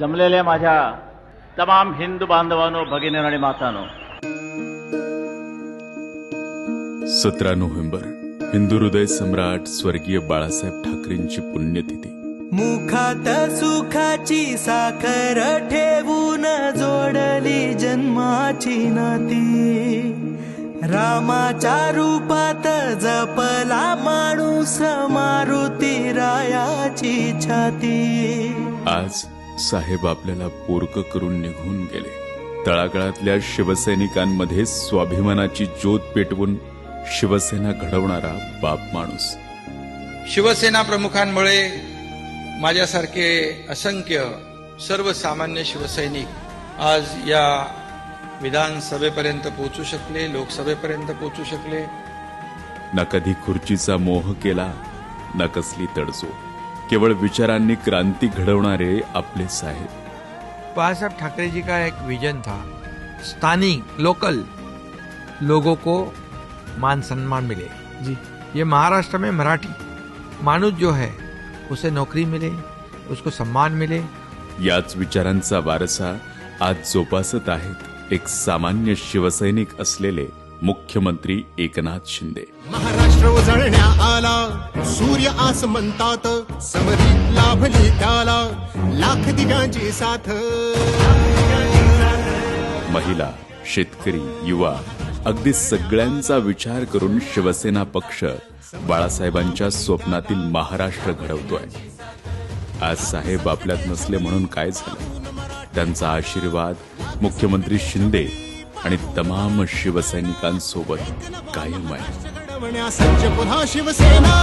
जमलेल्या माझ्या तमाम हिंदू बांधवांनो भगिनी आणि मातानो. सतरा नोव्हेंबर हिंदू हृदय सम्राट स्वर्गीय बाळासाहेब ठाकरेंची पुण्यतिथी. मुखात सुखाची साखर ठेवून जोडली जन्माची नाती. रामाच्या रूपात जपला माणूस मारुती रायाची छाती. आज साहेब आपल्याला पोरक करून निघून गेले. तळागाळातल्या शिवसैनिकांमध्ये स्वाभिमानाची ज्योत पेटवून शिवसेना घडवणारा बाप माणूस. शिवसेना प्रमुखांमुळे माझ्यासारखे असंख्य सर्वसामान्य शिवसैनिक आज या विधानसभेपर्यंत पोहोचू शकले लोकसभेपर्यंत पोहोचू शकले. ना कधी खुर्चीचा मोह केला ना कसली तडजोड. केवळ विचारांनी क्रांती घडवणारे आपले साहेब. बालासाहेब ठाकरे जी का एक विजन था? स्थानिक लोकल लोगों को मान सम्मान मिले। जी। ये महाराष्ट्र में मराठी मानुष जो है उसे नौकरी मिले उसको सम्मान मिले। याच विचारांचा वारसा आज जोपासत आहेत एक सामान्य शिवसैनिक असलेले मुख्यमंत्री एकनाथ शिंदे. महाराष्ट्र उजळण्या आला सूर्य आस म्हणतात समरी लाभली त्याला लाख दिव्यांची साथ. महिला शेतकरी युवा अगदी सगळ्यांचा विचार करून शिवसेना पक्ष बाळासाहेबांच्या स्वप्नातील महाराष्ट्र घडवतोय. आज साहेब आपल्यात नसले म्हणून काय झालं? त्यांचा आशीर्वाद मुख्यमंत्री शिंदे आणि तमाम शिवसैनिकांसोबत कायम आहे. पुन्हा शिवसेना.